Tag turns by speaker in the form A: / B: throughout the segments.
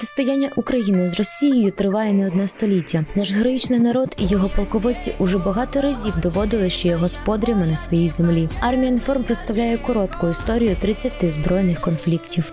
A: Протистояння України з Росією триває не одне століття. Наш героїчний народ і його полководці уже багато разів доводили, що є господарями на своїй землі. Армія інформ представляє коротку історію 30 збройних конфліктів.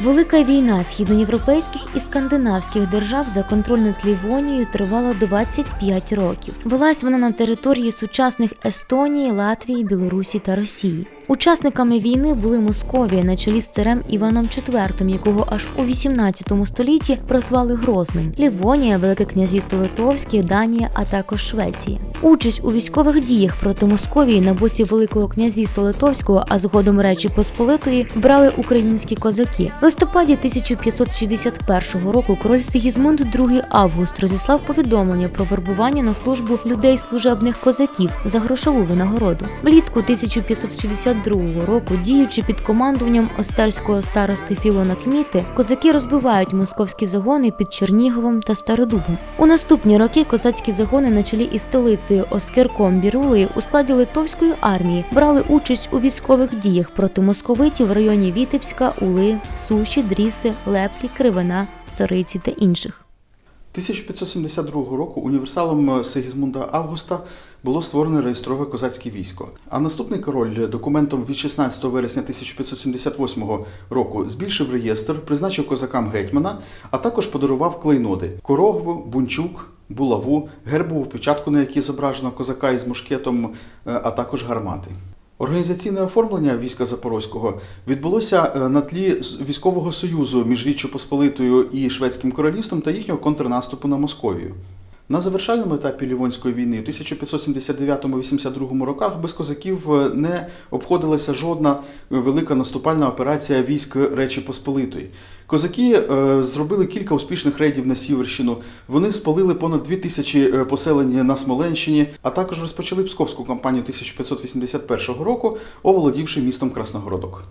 A: Велика війна східноєвропейських і скандинавських держав за контроль над Лівонією тривала 25 років. Велась вона на території сучасних Естонії, Латвії, Білорусі та Росії. Учасниками війни були Московія на чолі з царем Іваном IV, якого аж у 18 столітті прозвали Грозним, Лівонія, Велике князівство Литовське, Данія, а також Швеція. Участь у військових діях проти Московії на боці Великого князівства Литовського, а згодом Речі Посполитої, брали українські козаки. В листопаді 1561 року король Сигізмунд II Август розіслав повідомлення про вербування на службу людей служебних козаків за грошову винагороду. Влітку 1562 року, діючи під командуванням остерського старости Філона Кміти, козаки розбивають московські загони під Черніговом та Стародубом. У наступні роки козацькі загони на чолі із столицею Оскерком Бірулею у складі литовської армії брали участь у військових діях проти московитів в районі Вітебська, Ули, Суші, Дріси, Леплі, Кривина, Сориці та інших.
B: 1572 року універсалом Сигізмунда Августа було створено реєстрове козацьке військо. А наступний король документом від 16 вересня 1578 року збільшив реєстр, призначив козакам гетьмана, а також подарував клейноди корогву, бунчук. Булаву, гербову печатку, на якій зображено козака із мушкетом, е, а також гармати. Організаційне оформлення війська Запорозького відбулося е, на тлі військового союзу між Річчю Посполитою і Шведським королівством та їхнього контрнаступу на Московію. На завершальному етапі Лівонської війни у 1579-82 роках без козаків е, не обходилася жодна велика наступальна операція військ Речі Посполитої. Козаки е, зробили кілька успішних рейдів на Сіверщину. Вони спалили понад 2 тисячі е, поселень на Смоленщині, а також розпочали Псковську кампанію 1581 року, оволодівши містом Красногородок.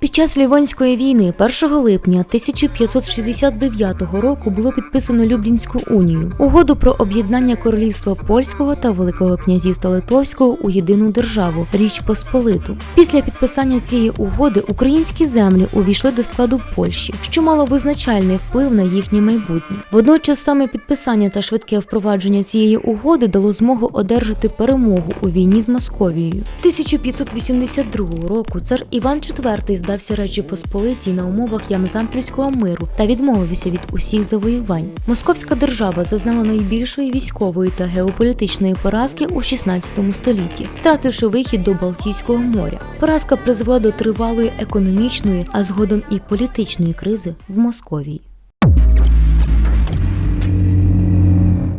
A: Під час Лівонської війни 1 липня 1569 року було підписано Люблінську унію угоду про об'єднання королівства польського та Великого князівства Литовського у єдину державу Річ Посполиту. Після підписання цієї угоди українські землі увійшли до складу Польщі, що мало визначальний вплив на їхнє майбутнє. Водночас саме підписання та швидке впровадження цієї угоди дало змогу одержати перемогу у війні з Московією. 1582 року цар Іван IV здався Речі Посполитій на умовах Ямзампільського миру та відмовився від усіх завоювань. Московська держава зазнала найбільшої військової та геополітичної поразки у 16 столітті, втративши вихід до Балтійського моря. Поразка призвела до тривалої економічної, а згодом і політичної кризи в Московії.